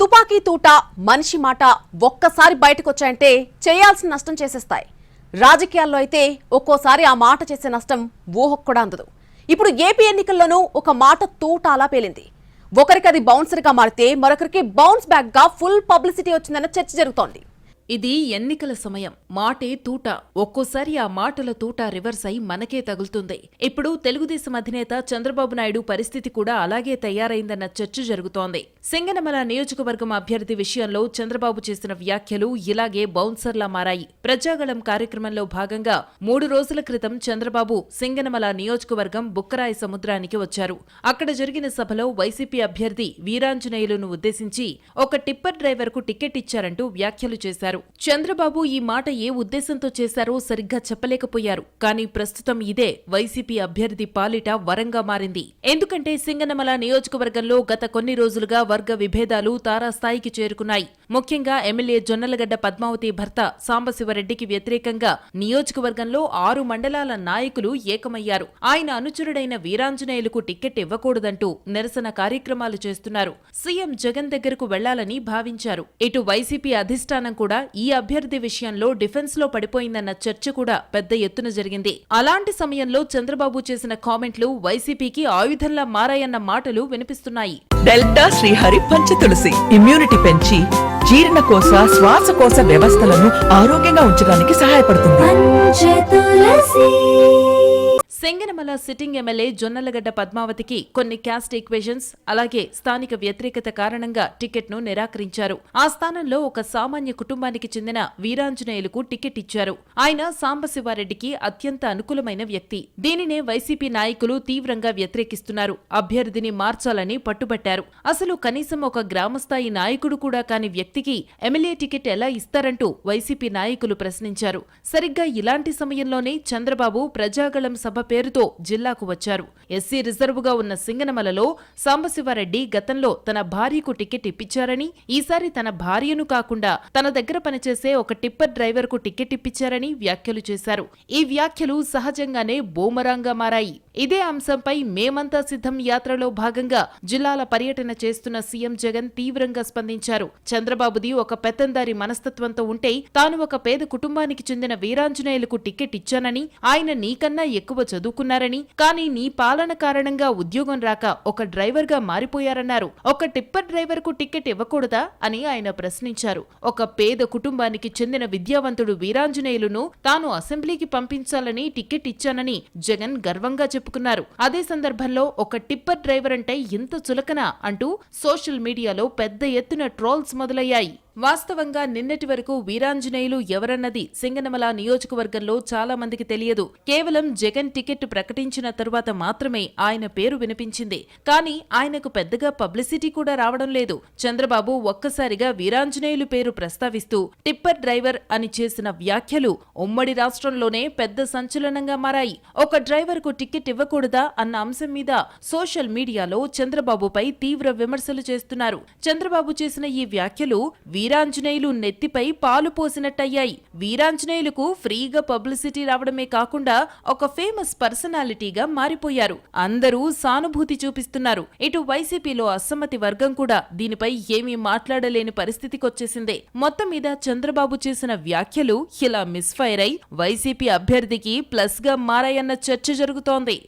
తుపాకీ తూట మనిషి మాట ఒక్కసారి బయటకొచ్చాయంటే చేయాల్సిన నష్టం చేసేస్తాయి. రాజకీయాల్లో అయితే ఒక్కోసారి ఆ మాట చేసే నష్టం ఊహకు కూడా అందదు. ఇప్పుడు ఏపీ ఎన్నికల్లోనూ ఒక మాట తూట అలా పేలింది. ఒకరికి అది బౌన్సర్గా మారితే మరొకరికి బౌన్స్ బ్యాక్గా ఫుల్ పబ్లిసిటీ వచ్చిందన్న చర్చ జరుగుతోంది. ఇది ఎన్నికల సమయం. మాటే తూట. ఒక్కోసారి ఆ మాటల తూట రివర్స్ అయి మనకే తగులుతుంది. ఇప్పుడు తెలుగుదేశం అధినేత చంద్రబాబు నాయుడు పరిస్థితి కూడా అలాగే తయారైందన్న చర్చ జరుగుతోంది. సింగనమల నియోజకవర్గం అభ్యర్థి విషయంలో చంద్రబాబు చేసిన వ్యాఖ్యలు ఇలాగే బౌన్సర్లా మారాయి. ప్రజాగళం కార్యక్రమంలో భాగంగా మూడు రోజుల క్రితం చంద్రబాబు సింగనమల నియోజకవర్గం బుక్కరాయ సముద్రానికి వచ్చారు. అక్కడ జరిగిన సభలో వైసీపీ అభ్యర్థి వీరాంజనేయులను ఉద్దేశించి ఒక టిప్పర్ డ్రైవర్కు టికెట్ ఇచ్చారంటూ వ్యాఖ్యలు చేశారు. చంద్రబాబు ఈ మాట ఏ ఉద్దేశంతో చేశారో సరిగ్గా చెప్పలేకపోయారు. కానీ ప్రస్తుతం ఇదే వైసీపీ అభ్యర్థి పాలిట వరంగా మారింది. ఎందుకంటే సింగనమల నియోజకవర్గంలో గత కొన్ని రోజులుగా వర్గ విభేదాలు తారాస్థాయికి చేరుకున్నాయి. ముఖ్యంగా ఎమ్మెల్యే జొన్నలగడ్డ పద్మావతి భర్త సాంబశివరెడ్డికి వ్యతిరేకంగా నియోజకవర్గంలో ఆరు మండలాల నాయకులు ఏకమయ్యారు. ఆయన అనుచరుడైన వీరాంజనేయులకు టిక్కెట్ ఇవ్వకూడదంటూ నిరసన కార్యక్రమాలు చేస్తున్నారు. సీఎం జగన్ దగ్గరకు వెళ్ళాలని భావించారు. ఇటు వైసీపీ అధిష్టానం కూడా ఈ అభ్యర్థి విషయంలో డిఫెన్స్లో పడిపోయిందన్న చర్చ కూడా పెద్ద ఎత్తున జరిగింది. అలాంటి సమయంలో చంద్రబాబు చేసిన కామెంట్లు వైసీపీకి ఆయుధంలా మారాయన్న మాటలు వినిపిస్తున్నాయి. డెల్టా శ్రీహరి పంచతులసి ఇమ్యూనిటీ పెంచి జీర్ణకోశ శ్వాసకోశ వ్యవస్థలను ఆరోగ్యంగా ఉంచడానికి సహాయపడుతుంది. సెంగనమల సిట్టింగ్ ఎమ్మెల్యే జొన్నలగడ్డ పద్మావతికి కొన్ని క్యాస్ట్ ఈక్వేషన్స్ అలాగే స్థానిక వ్యతిరేకత కారణంగా టికెట్ను నిరాకరించారు. ఆ స్థానంలో ఒక సామాన్య కుటుంబానికి చెందిన వీరాంజనేయులకు టికెట్ ఇచ్చారు. ఆయన సాంబశివారెడ్డికి అత్యంత అనుకూలమైన వ్యక్తి. దీనినే వైసీపీ నాయకులు తీవ్రంగా వ్యతిరేకిస్తున్నారు. అభ్యర్థిని మార్చాలని పట్టుబట్టారు. అసలు కనీసం ఒక గ్రామస్థాయి నాయకుడు కూడా కాని వ్యక్తికి ఎమ్మెల్యే టికెట్ ఎలా ఇస్తారంటూ వైసీపీ నాయకులు ప్రశ్నించారు. సరిగ్గా ఇలాంటి సమయంలోనే చంద్రబాబు ప్రజాగళం సభ పేరుతో జిల్లాకు వచ్చారు. ఎస్సీ రిజర్వ్గా ఉన్న సింగనమలలో సాంబశివారెడ్డి గతంలో తన భార్యకు టికెట్ ఇప్పించారని ఈసారి తన భార్యను కాకుండా తన దగ్గర పనిచేసే ఒక టిప్పర్ డ్రైవర్కు టికెట్ ఇప్పించారని వ్యాఖ్యలు చేశారు. ఈ వ్యాఖ్యలు సహజంగానే బోమరాంగా మారాయి. ఇదే అంశంపై మేమంతా సిద్ధం యాత్రలో భాగంగా జిల్లాల పర్యటన చేస్తున్న సీఎం జగన్ తీవ్రంగా స్పందించారు. చంద్రబాబుది ఒక పెత్తందారి మనస్తత్వంతో ఉంటే తాను ఒక పేద కుటుంబానికి చెందిన వీరాంజనేయులకు టికెట్ ఇచ్చానని ఆయన నీకన్నా ఎక్కువ చదువుకున్నారని కానీ నీ పాలన కారణంగా ఉద్యోగం రాక ఒక డ్రైవర్గా మారిపోయారన్నారు. ఒక టిప్పర్ డ్రైవర్కు టికెట్ ఇవ్వకూడదా అని ఆయన ప్రశ్నించారు. ఒక పేద కుటుంబానికి చెందిన విద్యావంతుడు వీరాంజనేయులను తాను అసెంబ్లీకి పంపించాలని టికెట్ ఇచ్చానని జగన్ గర్వంగా చెప్పుకున్నారు. అదే సందర్భంలో ఒక టిప్పర్ డ్రైవర్ అంటే ఇంత చులకన అంటూ సోషల్ మీడియాలో పెద్ద ఎత్తున ట్రోల్స్ మొదలయ్యాయి. వాస్తవంగా నిన్నటి వరకు వీరాంజనేయులు ఎవరన్నది సింగనమల నియోజకవర్గంలో చాలా మందికి తెలియదు. కేవలం జగన్ టికెట్ ప్రకటించిన తరువాత మాత్రమే ఆయన పేరు వినిపించింది. కానీ ఆయనకు పెద్దగా పబ్లిసిటీ కూడా రావడం లేదు. చంద్రబాబు ఒక్కసారిగా వీరాంజనేయులు పేరు ప్రస్తావిస్తూ టిప్పర్ డ్రైవర్ అని చేసిన వ్యాఖ్యలు ఉమ్మడి రాష్ట్రంలోనే పెద్ద సంచలనంగా మారాయి. ఒక డ్రైవర్కు టికెట్ ఇవ్వకూడదా అన్న అంశం మీద సోషల్ మీడియాలో చంద్రబాబుపై తీవ్ర విమర్శలు చేస్తున్నారు. చంద్రబాబు చేసిన ఈ వ్యాఖ్యలు వీరాంజనేయులు నెత్తిపై పాలు పోసినట్టయ్యాయి. వీరాంజనేయులకు ఫ్రీగా పబ్లిసిటీ రావడమే కాకుండా ఒక ఫేమస్ పర్సనాలిటీగా మారిపోయారు. అందరూ సానుభూతి చూపిస్తున్నారు. ఇటు వైసీపీలో అసమ్మతి వర్గం కూడా దీనిపై ఏమీ మాట్లాడలేని పరిస్థితికొచ్చేసిందే. మొత్తం మీద చంద్రబాబు చేసిన వ్యాఖ్యలు ఇలా మిస్ఫైర్ అయి వైసీపీ అభ్యర్థికి ప్లస్గా మారాయన్న చర్చ జరుగుతోంది.